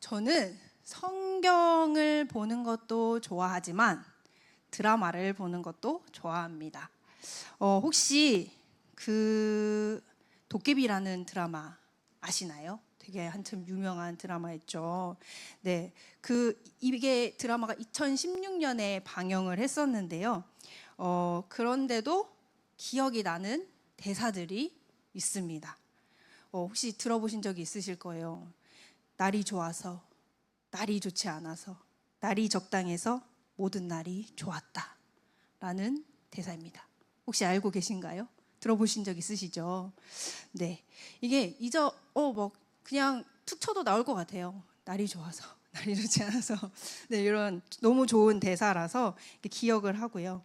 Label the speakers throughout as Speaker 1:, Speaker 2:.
Speaker 1: 저는 성경을 보는 것도 좋아하지만 드라마를 보는 것도 좋아합니다. 어, 혹시 그 도깨비라는 드라마 아시나요? 되게 한참 유명한 드라마였죠. 네, 그 이게 드라마가 2016년에 방영을 했었는데요. 어, 그런데도 기억이 나는 대사들이 있습니다. 어, 혹시 들어보신 적이 있으실 거예요. 날이 좋아서, 날이 좋지 않아서, 날이 적당해서 모든 날이 좋았다. 라는 대사입니다. 혹시 알고 계신가요? 들어보신 적 있으시죠? 네. 이게 잊어, 어, 뭐, 그냥 툭 쳐도 나올 것 같아요. 날이 좋아서, 날이 좋지 않아서. 네, 이런 너무 좋은 대사라서 기억을 하고요.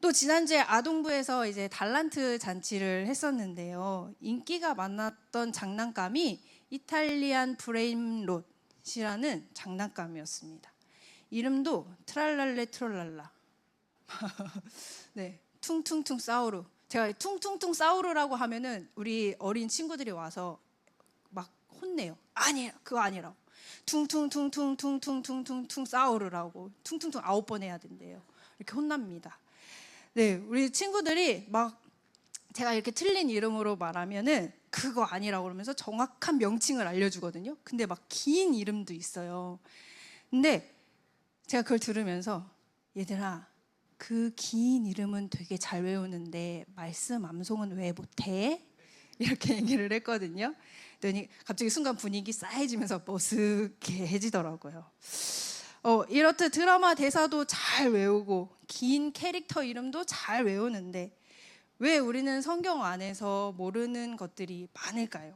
Speaker 1: 또 지난주에 아동부에서 이제 달란트 잔치를 했었는데요. 인기가 많았던 장난감이 이탈리안 브레임롯이라는 장난감이었습니다. 이름도 트랄랄레 트롤랄라. 네, 퉁퉁퉁 사우루. 제가 퉁퉁퉁 사우루라고 하면은 우리 어린 친구들이 와서 막 혼내요. 아니, 그거 아니라고. 퉁퉁퉁퉁퉁퉁퉁퉁퉁 사우루라고. 퉁퉁퉁 아홉 번 해야 된대요. 이렇게 혼납니다. 네, 우리 친구들이 막 제가 이렇게 틀린 이름으로 말하면은 그거 아니라고 그러면서 정확한 명칭을 알려주거든요. 근데 막 긴 이름도 있어요. 근데 제가 그걸 들으면서 얘들아 그 긴 이름은 되게 잘 외우는데 말씀 암송은 왜 못해? 이렇게 얘기를 했거든요. 그랬더니 갑자기 순간 분위기 싸해지면서 머쓱해지더라고요. 어, 이렇듯 드라마 대사도 잘 외우고 긴 캐릭터 이름도 잘 외우는데 왜 우리는 성경 안에서 모르는 것들이 많을까요?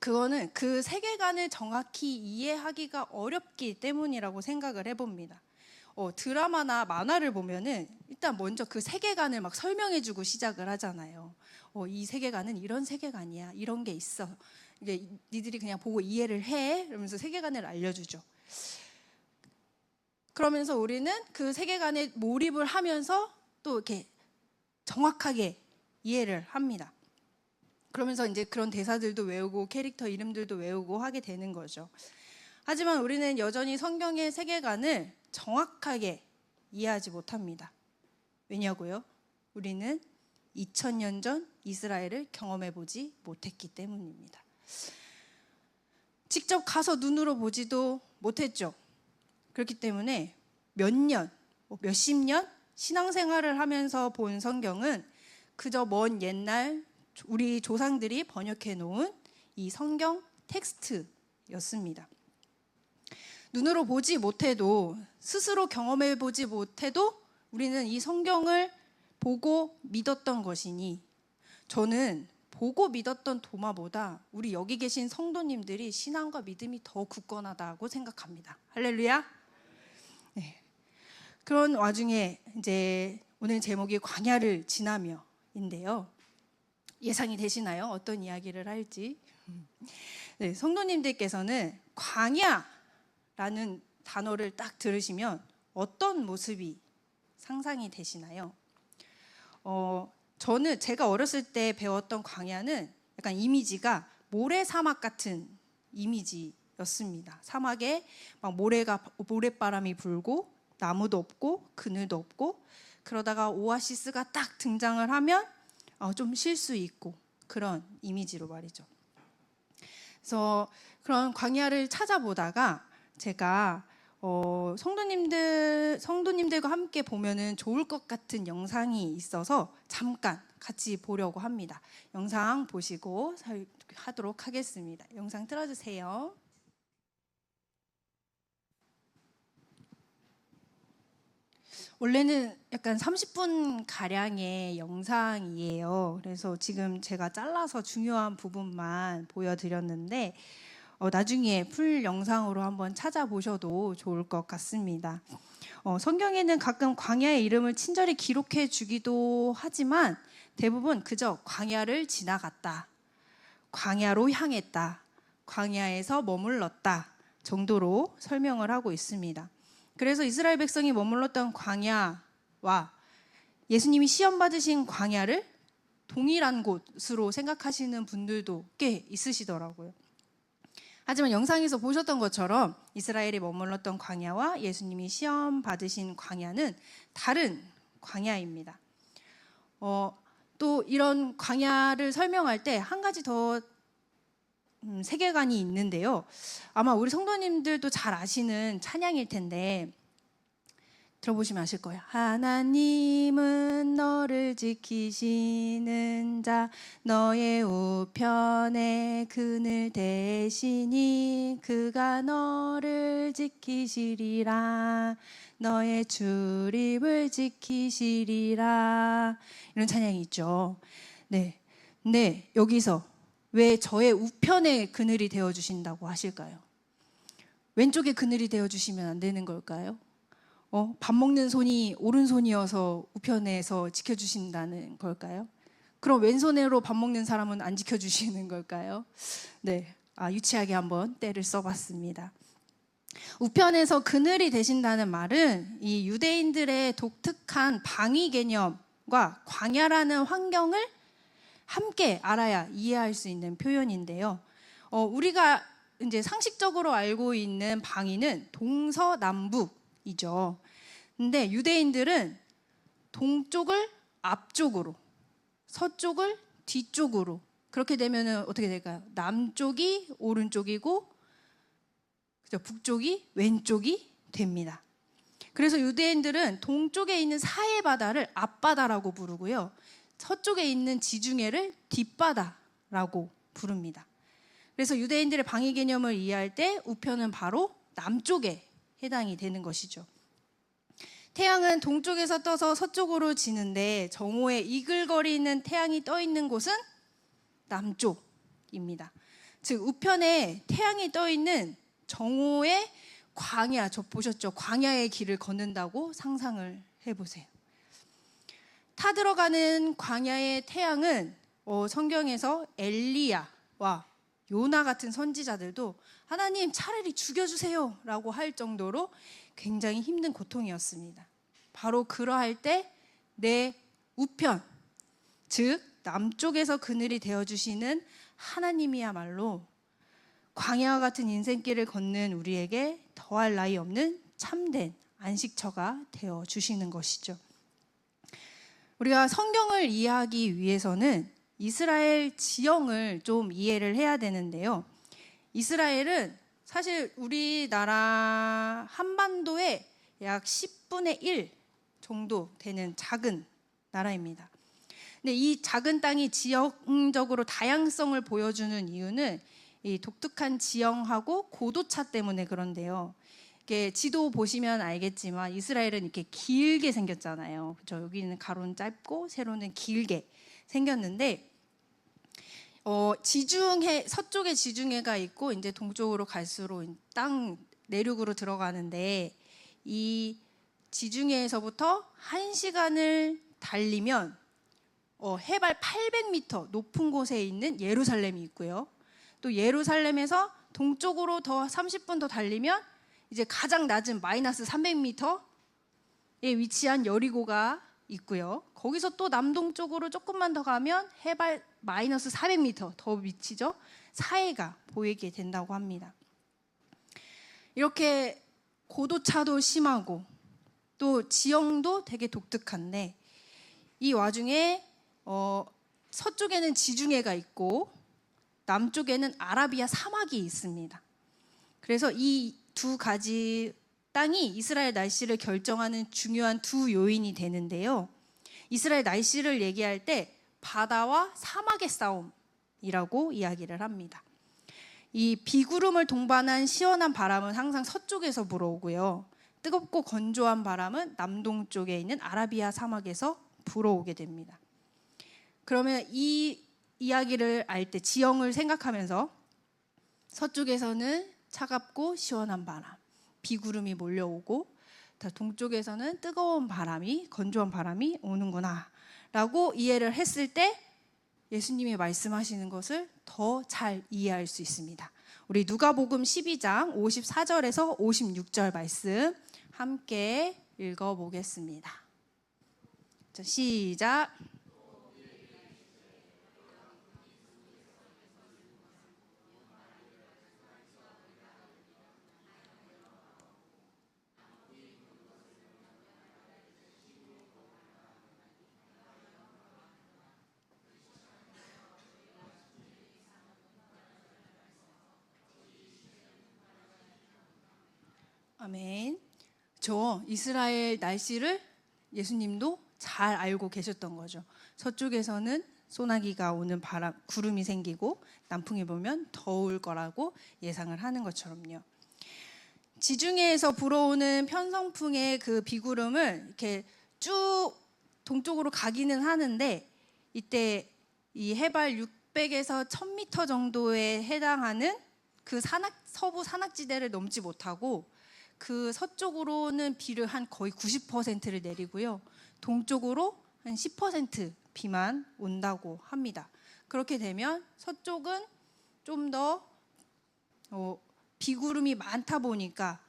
Speaker 1: 그거는 그 세계관을 정확히 이해하기가 어렵기 때문이라고 생각을 해봅니다. 어, 드라마나 만화를 보면은 일단 먼저 그 세계관을 막 설명해주고 시작을 하잖아요. 어, 이 세계관은 이런 세계관이야, 이런 게 있어. 이게 니들이 그냥 보고 이해를 해, 이러면서 세계관을 알려주죠. 그러면서 우리는 그 세계관에 몰입을 하면서 또 이렇게 정확하게 이해를 합니다. 그러면서 이제 그런 대사들도 외우고 캐릭터 이름들도 외우고 하게 되는 거죠. 하지만 우리는 여전히 성경의 세계관을 정확하게 이해하지 못합니다. 왜냐고요? 우리는 2000년 전 이스라엘을 경험해 보지 못했기 때문입니다. 직접 가서 눈으로 보지도 못했죠. 그렇기 때문에 몇 년, 뭐 몇십 년 신앙생활을 하면서 본 성경은 그저 먼 옛날 우리 조상들이 번역해 놓은 이 성경 텍스트였습니다. 눈으로 보지 못해도 스스로 경험해 보지 못해도 우리는 이 성경을 보고 믿었던 것이니 저는 보고 믿었던 도마보다 우리 여기 계신 성도님들이 신앙과 믿음이 더 굳건하다고 생각합니다. 할렐루야. 네. 그런 와중에 이제 오늘 제목이 광야를 지나며인데요. 예상이 되시나요? 어떤 이야기를 할지. 네, 성도님들께서는 광야라는 단어를 딱 들으시면 어떤 모습이 상상이 되시나요? 어, 저는 제가 어렸을 때 배웠던 광야는 약간 이미지가 모래 사막 같은 이미지였습니다. 사막에 막 모래가 모래바람이 불고 나무도 없고 그늘도 없고 그러다가 오아시스가 딱 등장을 하면 어, 좀 쉴 수 있고 그런 이미지로 말이죠. 그래서 그런 광야를 찾아보다가 제가 어, 성도님들 성도님들과 함께 보면은 좋을 것 같은 영상이 있어서 잠깐 같이 보려고 합니다. 영상 보시고 하도록 하겠습니다. 영상 틀어주세요. 원래는 약간 30분 가량의 영상이에요. 그래서 지금 제가 잘라서 중요한 부분만 보여드렸는데 어, 나중에 풀 영상으로 한번 찾아보셔도 좋을 것 같습니다. 어, 성경에는 가끔 광야의 이름을 친절히 기록해 주기도 하지만 대부분 그저 광야를 지나갔다, 광야로 향했다, 광야에서 머물렀다 정도로 설명을 하고 있습니다. 그래서 이스라엘 백성이 머물렀던 광야와 예수님이 시험 받으신 광야를 동일한 곳으로 생각하시는 분들도 꽤 있으시더라고요. 하지만 영상에서 보셨던 것처럼 이스라엘이 머물렀던 광야와 예수님이 시험 받으신 광야는 다른 광야입니다. 어, 또 이런 광야를 설명할 때 한 가지 더 음, 세계관이 있는데요. 아마 우리 성도님들도 잘 아시는 찬양일 텐데 들어보시면 아실 거예요. 하나님은 너를 지키시는 자, 너의 우편에 그늘 대시니 그가 너를 지키시리라. 너의 출입을 지키시리라. 이런 찬양이 있죠. 네. 네, 여기서 왜 저의 우편에 그늘이 되어 주신다고 하실까요? 왼쪽에 그늘이 되어 주시면 안 되는 걸까요? 어, 밥 먹는 손이 오른손이어서 우편에서 지켜 주신다는 걸까요? 그럼 왼손으로 밥 먹는 사람은 안 지켜 주시는 걸까요? 네, 아, 유치하게 한번 때를 써 봤습니다. 우편에서 그늘이 되신다는 말은 이 유대인들의 독특한 방위 개념과 광야라는 환경을 함께 알아야 이해할 수 있는 표현인데요. 어, 우리가 이제 상식적으로 알고 있는 방위는 동서남북이죠. 근데 유대인들은 동쪽을 앞쪽으로, 서쪽을 뒤쪽으로 그렇게 되면은 어떻게 될까요? 남쪽이 오른쪽이고 그죠? 북쪽이 왼쪽이 됩니다. 그래서 유대인들은 동쪽에 있는 사해 바다를 앞바다라고 부르고요. 서쪽에 있는 지중해를 뒷바다라고 부릅니다. 그래서 유대인들의 방위 개념을 이해할 때 우편은 바로 남쪽에 해당이 되는 것이죠. 태양은 동쪽에서 떠서 서쪽으로 지는데 정오에 이글거리는 태양이 떠 있는 곳은 남쪽입니다. 즉 우편에 태양이 떠 있는 정오의 광야, 저 보셨죠? 광야의 길을 걷는다고 상상을 해 보세요. 타들어가는 광야의 태양은 어, 성경에서 엘리야와 요나 같은 선지자들도 하나님 차라리 죽여주세요 라고 할 정도로 굉장히 힘든 고통이었습니다. 바로 그러할 때 내 우편, 즉 남쪽에서 그늘이 되어주시는 하나님이야말로 광야와 같은 인생길을 걷는 우리에게 더할 나위 없는 참된 안식처가 되어 주시는 것이죠. 우리가 성경을 이해하기 위해서는 이스라엘 지형을 좀 이해를 해야 되는데요. 이스라엘은 사실 우리나라 한반도의 약 10분의 1 정도 되는 작은 나라입니다. 근데 이 작은 땅이 지형적으로 다양성을 보여주는 이유는 이 독특한 지형하고 고도차 때문에 그런데요. 이게 지도 보시면 알겠지만 이스라엘은 이렇게 길게 생겼잖아요. 그렇죠? 여기는 가로는 짧고 세로는 길게 생겼는데 어, 지중해 서쪽에 지중해가 있고 이제 동쪽으로 갈수록 땅 내륙으로 들어가는데 이 지중해에서부터 한 시간을 달리면 어, 해발 800m 높은 곳에 있는 예루살렘이 있고요. 또 예루살렘에서 동쪽으로 더 30분 더 달리면 이제 가장 낮은 마이너스 300m에 위치한 여리고가 있고요. 거기서 또 남동쪽으로 조금만 더 가면 해발 마이너스 400m 더 위치죠. 사해가 보이게 된다고 합니다. 이렇게 고도차도 심하고 또 지형도 되게 독특한데 이 와중에 어, 서쪽에는 지중해가 있고 남쪽에는 아라비아 사막이 있습니다. 그래서 이 두 가지 땅이 이스라엘 날씨를 결정하는 중요한 두 요인이 되는데요. 이스라엘 날씨를 얘기할 때 바다와 사막의 싸움이라고 이야기를 합니다. 이 비구름을 동반한 시원한 바람은 항상 서쪽에서 불어오고요. 뜨겁고 건조한 바람은 남동쪽에 있는 아라비아 사막에서 불어오게 됩니다. 그러면 이 이야기를 알 때 지형을 생각하면서 서쪽에서는 차갑고 시원한 바람, 비구름이 몰려오고 동쪽에서는 뜨거운 바람이 건조한 바람이 오는구나 라고 이해를 했을 때 예수님이 말씀하시는 것을 더 잘 이해할 수 있습니다. 우리 누가복음 12장 54절에서 56절 말씀 함께 읽어 보겠습니다. 시작. 아멘. 저 이스라엘 날씨를 예수님도 잘 알고 계셨던 거죠. 서쪽에서는 소나기가 오는 바람, 구름이 생기고 남풍이 불면 더울 거라고 예상을 하는 것처럼요. 지중해에서 불어오는 편성풍의 그 비구름을 이렇게 쭉 동쪽으로 가기는 하는데 이때 이 해발 600에서 1000m 정도에 해당하는 그 산악 서부 산악지대를 넘지 못하고 그 서쪽으로는 비를 한 거의 90%를 내리고요. 동쪽으로 한 10% 비만 온다고 합니다. 그렇게 되면 서쪽은 좀더 어, 비구름이 많다 보니까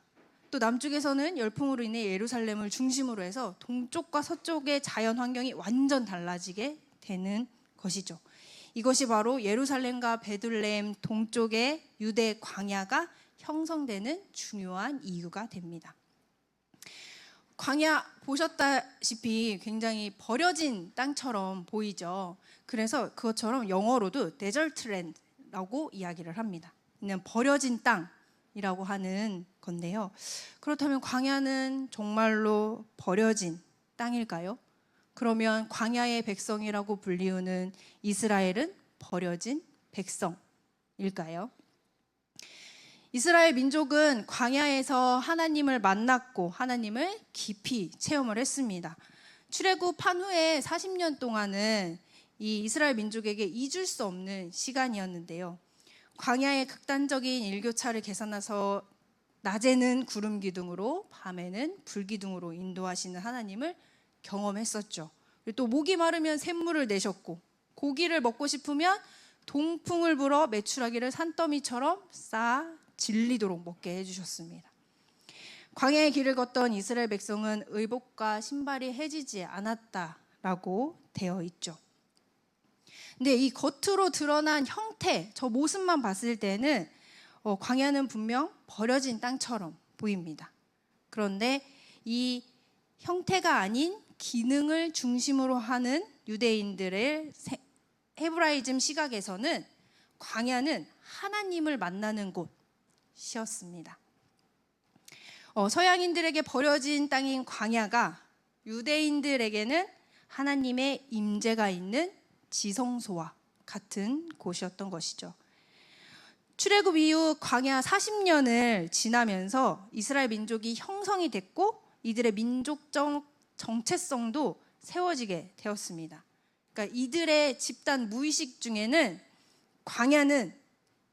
Speaker 1: 또 남쪽에서는 열풍으로 인해 예루살렘을 중심으로 해서 동쪽과 서쪽의 자연 환경이 완전 달라지게 되는 것이죠. 이것이 바로 예루살렘과 베들레헴 동쪽의 유대 광야가 형성되는 중요한 이유가 됩니다. 광야 보셨다시피 굉장히 버려진 땅처럼 보이죠. 그래서 그것처럼 영어로도 데절트랜드라고 이야기를 합니다. 그냥 버려진 땅이라고 하는 건데요. 그렇다면 광야는 정말로 버려진 땅일까요? 그러면 광야의 백성이라고 불리우는 이스라엘은 버려진 백성일까요? 이스라엘 민족은 광야에서 하나님을 만났고 하나님을 깊이 체험을 했습니다. 출애굽한 후에 40년 동안은 이 이스라엘 민족에게 잊을 수 없는 시간이었는데요. 광야의 극단적인 일교차를 계산해서 낮에는 구름 기둥으로 밤에는 불 기둥으로 인도하시는 하나님을 경험했었죠. 또 목이 마르면 샘물을 내셨고 고기를 먹고 싶으면 동풍을 불어 메추라기를 산더미처럼 쌓아 질리도록 먹게 해주셨습니다. 광야의 길을 걷던 이스라엘 백성은 의복과 신발이 해지지 않았다라고 되어 있죠. 근데 이 겉으로 드러난 형태, 저 모습만 봤을 때는 어, 광야는 분명 버려진 땅처럼 보입니다. 그런데 이 형태가 아닌 기능을 중심으로 하는 유대인들의 헤브라이즘 시각에서는 광야는 하나님을 만나는 곳 이었습니다. 어, 서양인들에게 버려진 땅인 광야가 유대인들에게는 하나님의 임재가 있는 지성소와 같은 곳이었던 것이죠. 출애굽 이후 광야 40년을 지나면서 이스라엘 민족이 형성이 됐고 이들의 민족적 정체성도 세워지게 되었습니다. 그러니까 이들의 집단 무의식 중에는 광야는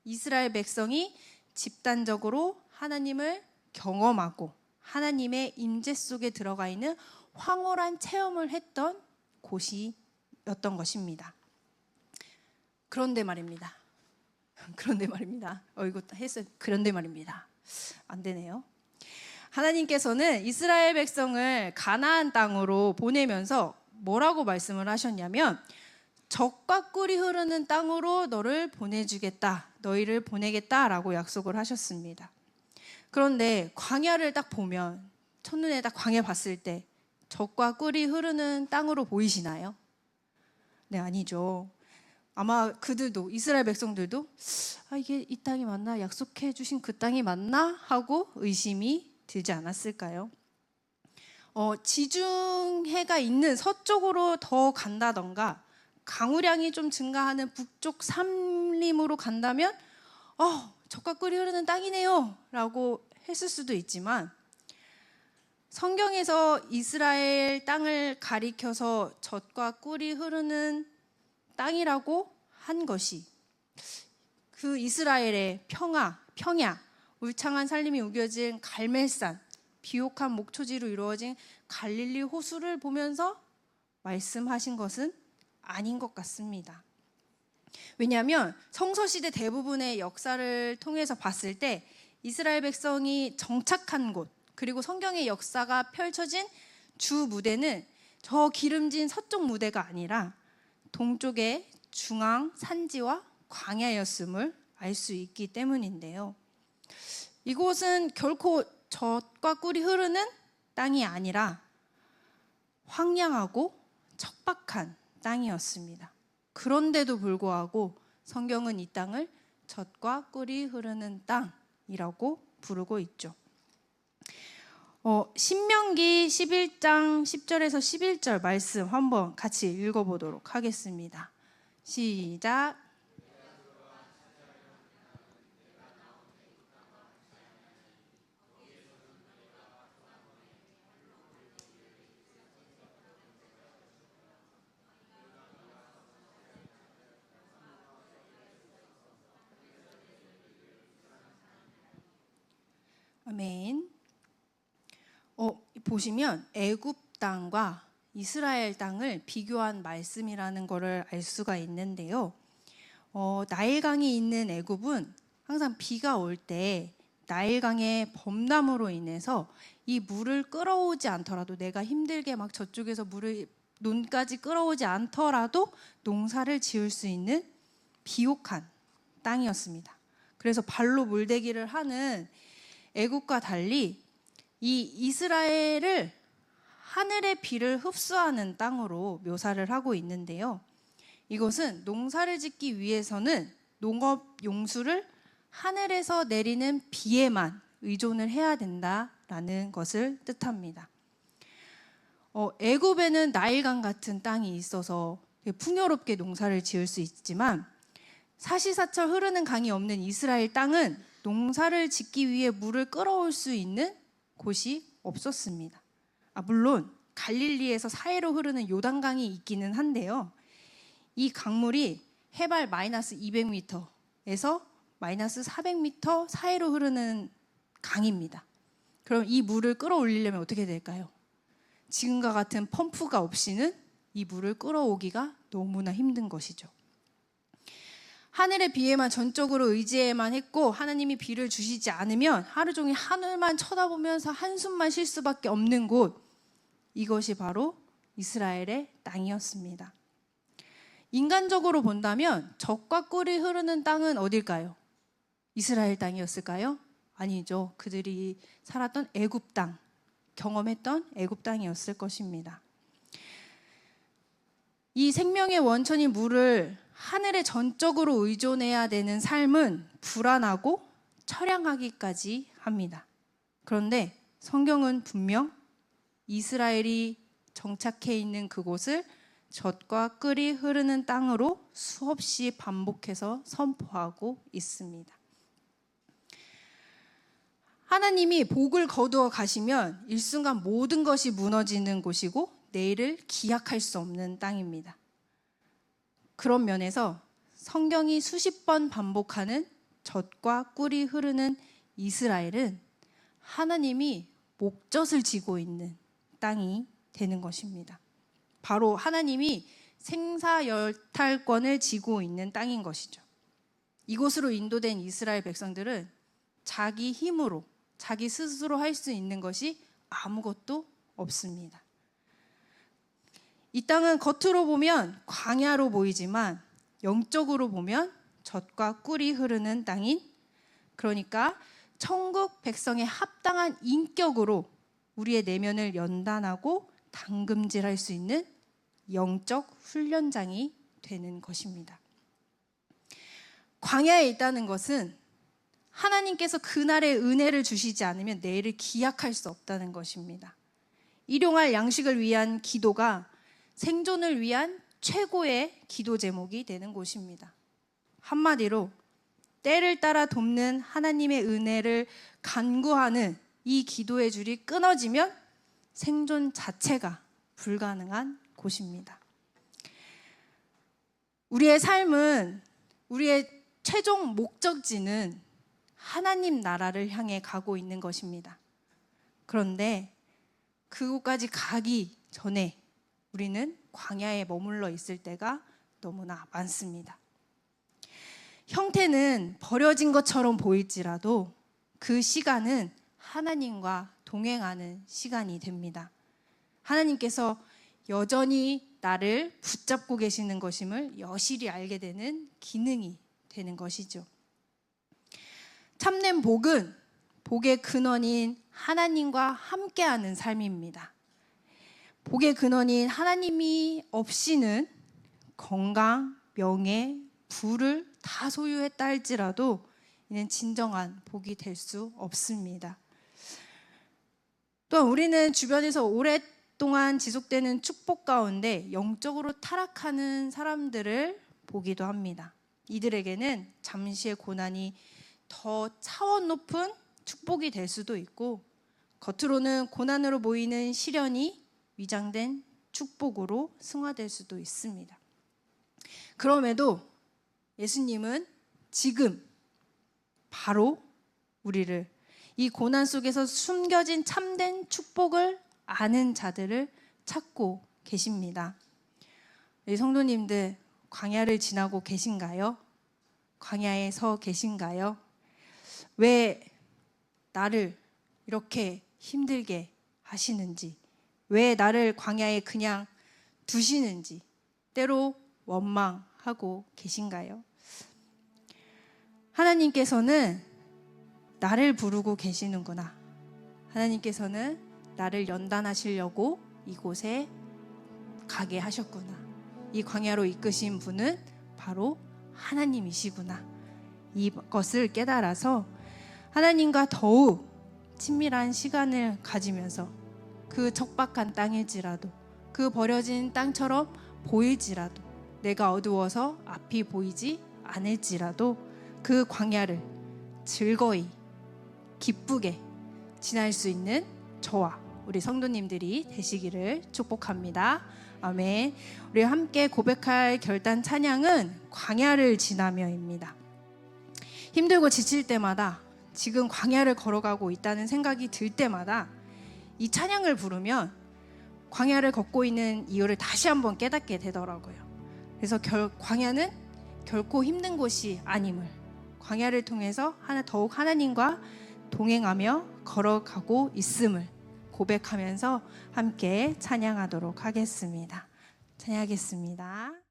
Speaker 1: 이스라엘 백성이 집단적으로 하나님을 경험하고 하나님의 임재 속에 들어가 있는 황홀한 체험을 했던 곳이었던 것입니다. 그런데 말입니다. 그런데 말입니다. 어 이거 했어. 그런데 말입니다. 안 되네요. 하나님께서는 이스라엘 백성을 가나안 땅으로 보내면서 뭐라고 말씀을 하셨냐면 적과 꿀이 흐르는 땅으로 너를 보내주겠다. 너희를 보내겠다라고 약속을 하셨습니다. 그런데 광야를 딱 보면 첫눈에 딱 광야 봤을 때 적과 꿀이 흐르는 땅으로 보이시나요? 네, 아니죠. 아마 그들도 이스라엘 백성들도 아 이게 이 땅이 맞나 약속해 주신 그 땅이 맞나 하고 의심이 들지 않았을까요? 어, 지중해가 있는 서쪽으로 더 간다던가 강우량이 좀 증가하는 북쪽 삼 림으로 간다면 어, 적과 꿀이 흐르는 땅이네요 라고 했을 수도 있지만 성경에서 이스라엘 땅을 가리켜서 젖과 꿀이 흐르는 땅이라고 한 것이 그 이스라엘의 평화, 평야, 울창한 산림이 우겨진 갈멜산, 비옥한 목초지로 이루어진 갈릴리 호수를 보면서 말씀하신 것은 아닌 것 같습니다. 왜냐하면 성서 시대 대부분의 역사를 통해서 봤을 때 이스라엘 백성이 정착한 곳, 그리고 성경의 역사가 펼쳐진 주 무대는 저 기름진 서쪽 무대가 아니라 동쪽의 중앙 산지와 광야였음을 알 수 있기 때문인데요. 이곳은 결코 젖과 꿀이 흐르는 땅이 아니라 황량하고 척박한 땅이었습니다. 그런데도 불구하고 성경은 이 땅을 젖과 꿀이 흐르는 땅이라고 부르고 있죠. 어, 신명기 11장 10절에서 11절 말씀 한번 같이 읽어보도록 하겠습니다. 시작. 아멘. 어, 보시면 애굽 땅과 이스라엘 땅을 비교한 말씀이라는 것을 알 수가 있는데요. 어, 나일강이 있는 애굽은 항상 비가 올 때 나일강의 범람으로 인해서 이 물을 끌어오지 않더라도 내가 힘들게 막 저쪽에서 물을 논까지 끌어오지 않더라도 농사를 지을 수 있는 비옥한 땅이었습니다. 그래서 발로 물대기를 하는 애국과 달리 이 이스라엘을 하늘의 비를 흡수하는 땅으로 묘사를 하고 있는데요. 이것은 농사를 짓기 위해서는 농업 용수를 하늘에서 내리는 비에만 의존을 해야 된다라는 것을 뜻합니다. 어, 애굽에는 나일강 같은 땅이 있어서 풍요롭게 농사를 지을 수 있지만 사시사철 흐르는 강이 없는 이스라엘 땅은 농사를 짓기 위해 물을 끌어올 수 있는 곳이 없었습니다. 아, 물론 갈릴리에서 사해로 흐르는 요단강이 있기는 한데요. 이 강물이 해발 마이너스 200m에서 마이너스 400m 사이로 흐르는 강입니다. 그럼 이 물을 끌어올리려면 어떻게 될까요? 지금과 같은 펌프가 없이는 이 물을 끌어오기가 너무나 힘든 것이죠. 하늘의 비에만 전적으로 의지해만 했고 하나님이 비를 주시지 않으면 하루 종일 하늘만 쳐다보면서 한숨만 쉴 수밖에 없는 곳 이것이 바로 이스라엘의 땅이었습니다. 인간적으로 본다면 적과 꿀이 흐르는 땅은 어딜까요? 이스라엘 땅이었을까요? 아니죠. 그들이 살았던 애굽 땅, 경험했던 애굽 땅이었을 것입니다. 이 생명의 원천인 물을 하늘에 전적으로 의존해야 되는 삶은 불안하고 처량하기까지 합니다. 그런데 성경은 분명 이스라엘이 정착해 있는 그곳을 젖과 꿀이 흐르는 땅으로 수없이 반복해서 선포하고 있습니다. 하나님이 복을 거두어 가시면 일순간 모든 것이 무너지는 곳이고 내일을 기약할 수 없는 땅입니다. 그런 면에서 성경이 수십 번 반복하는 젖과 꿀이 흐르는 이스라엘은 하나님이 목젖을 지고 있는 땅이 되는 것입니다. 바로 하나님이 생사열탈권을 지고 있는 땅인 것이죠. 이곳으로 인도된 이스라엘 백성들은 자기 힘으로 자기 스스로 할 수 있는 것이 아무것도 없습니다. 이 땅은 겉으로 보면 광야로 보이지만 영적으로 보면 젖과 꿀이 흐르는 땅인 그러니까 천국 백성의 합당한 인격으로 우리의 내면을 연단하고 당금질할 수 있는 영적 훈련장이 되는 것입니다. 광야에 있다는 것은 하나님께서 그날의 은혜를 주시지 않으면 내일을 기약할 수 없다는 것입니다. 일용할 양식을 위한 기도가 생존을 위한 최고의 기도 제목이 되는 곳입니다. 한마디로 때를 따라 돕는 하나님의 은혜를 간구하는 이 기도의 줄이 끊어지면 생존 자체가 불가능한 곳입니다. 우리의 삶은 우리의 최종 목적지는 하나님 나라를 향해 가고 있는 것입니다. 그런데 그곳까지 가기 전에 우리는 광야에 머물러 있을 때가 너무나 많습니다. 형태는 버려진 것처럼 보일지라도 그 시간은 하나님과 동행하는 시간이 됩니다. 하나님께서 여전히 나를 붙잡고 계시는 것임을 여실히 알게 되는 기능이 되는 것이죠. 참된 복은 복의 근원인 하나님과 함께하는 삶입니다. 복의 근원인 하나님이 없이는 건강, 명예, 부를 다 소유했다 할지라도 이는 진정한 복이 될 수 없습니다. 또한 우리는 주변에서 오랫동안 지속되는 축복 가운데 영적으로 타락하는 사람들을 보기도 합니다. 이들에게는 잠시의 고난이 더 차원 높은 축복이 될 수도 있고 겉으로는 고난으로 보이는 시련이 위장된 축복으로 승화될 수도 있습니다. 그럼에도 예수님은 지금 바로 우리를 이 고난 속에서 숨겨진 참된 축복을 아는 자들을 찾고 계십니다. 성도님들 광야를 지나고 계신가요? 광야에 서 계신가요? 왜 나를 이렇게 힘들게 하시는지, 왜 나를 광야에 그냥 두시는지, 때로 원망하고 계신가요? 하나님께서는 나를 부르고 계시는구나. 하나님께서는 나를 연단하시려고 이곳에 가게 하셨구나. 이 광야로 이끄신 분은 바로 하나님이시구나. 이것을 깨달아서 하나님과 더욱 친밀한 시간을 가지면서 그 척박한 땅일지라도 그 버려진 땅처럼 보일지라도 내가 어두워서 앞이 보이지 않을지라도 그 광야를 즐거이 기쁘게 지날 수 있는 저와 우리 성도님들이 되시기를 축복합니다. 아멘. 우리 함께 고백할 결단 찬양은 광야를 지나며입니다. 힘들고 지칠 때마다 지금 광야를 걸어가고 있다는 생각이 들 때마다 이 찬양을 부르면 광야를 걷고 있는 이유를 다시 한번 깨닫게 되더라고요. 그래서 결, 광야는 결코 힘든 곳이 아님을 광야를 통해서 하나 더욱 하나님과 동행하며 걸어가고 있음을 고백하면서 함께 찬양하도록 하겠습니다. 찬양하겠습니다.